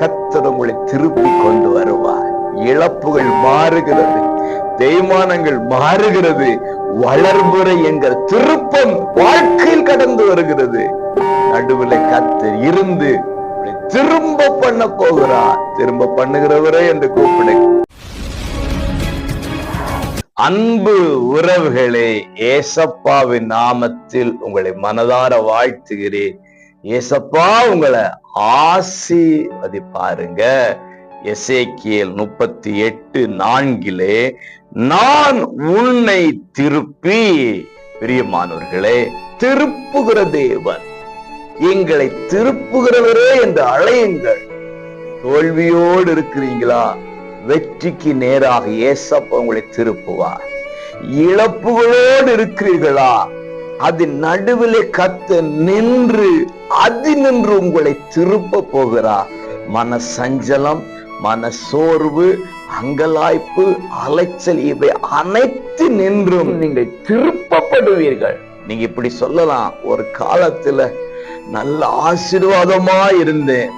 கத்தர் உங்களை திருப்பி கொண்டு வருவார். இழப்புகள் மாறுகிறது தேய்மானங்கள் மாறுகிறது வளர்முறை என்கிற திருப்பம் வாழ்க்கையில் கடந்து வருகிறது. நடுவில் கத்தர் இருந்து திரும்ப பண்ண போகிறார். திரும்ப பண்ணுகிறவரே என்று கூப்பிடு. அன்பு உறவுகளே ஏசப்பாவின் நாமத்தில் உங்களை மனதார வாழ்த்துகிறேன். ஏசப்பா உங்களை ஆசீர்வதிப்பாருங்க. எசேக்கியல் முப்பத்தி எட்டு நான்கிலே நான் உன்னை திருப்பி பிரியமானவர்களே திருப்புகிற தேவன். எங்களை திருப்புகிறவரே என்று அழையுங்கள். தோல்வியோடு இருக்கிறீங்களா? வெற்றிக்கு நேராக ஏசப்ப உங்களை திருப்புவார். இழப்புகளோடு இருக்கிறீர்களா? அது நடுவிலே கத்த நின்று அது நின்று உங்களை திருப்ப போகிறார் மன சஞ்சலம் மன சோர்வு அங்கலாய்ப்பு அலைச்சல் இவை அனைத்து நின்றும். நீங்கள் திருப்பப்படுவீர்கள். நீங்க இப்படி சொல்லலாம். ஒரு காலத்துல நல்ல ஆசீர்வாதமா இருந்தேன்.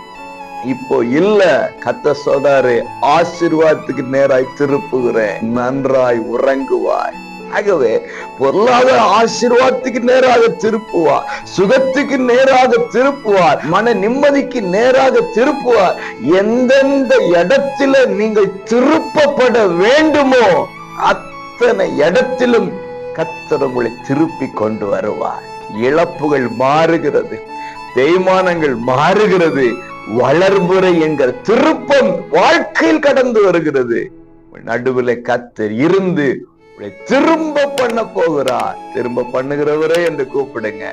இப்போ இல்ல. கத்த சொல்றாரு ஆசீர்வாதத்துக்கு நேராய் திருப்புகிறேன். நன்றாய் உறங்குவாய். ஆகவே பொருளாதார ஆசீர்வாதத்துக்கு நேராக திருப்புவார் சுகத்துக்கு நேராக திருப்புவார் மன நிம்மதிக்கு நேராக திருப்புவார். எந்தெந்த இடத்துல நீங்கள் திருப்பப்பட வேண்டுமோ அத்தனை இடத்திலும் கத்தர் உங்களை திருப்பி கொண்டு வருவார். இழப்புகள் மாறுகிறது தேய்மானங்கள் மாறுகிறது வளர்முறை என்கிற திருப்பம் வாழ்க்கையில் கடந்து வருகிறது. நடுவில் கத்தர் இருந்து திரும்ப பண்ண போகிறார். திரும்ப பண்ணுகிறவரே என்று கூப்பிடுங்க.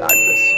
God plus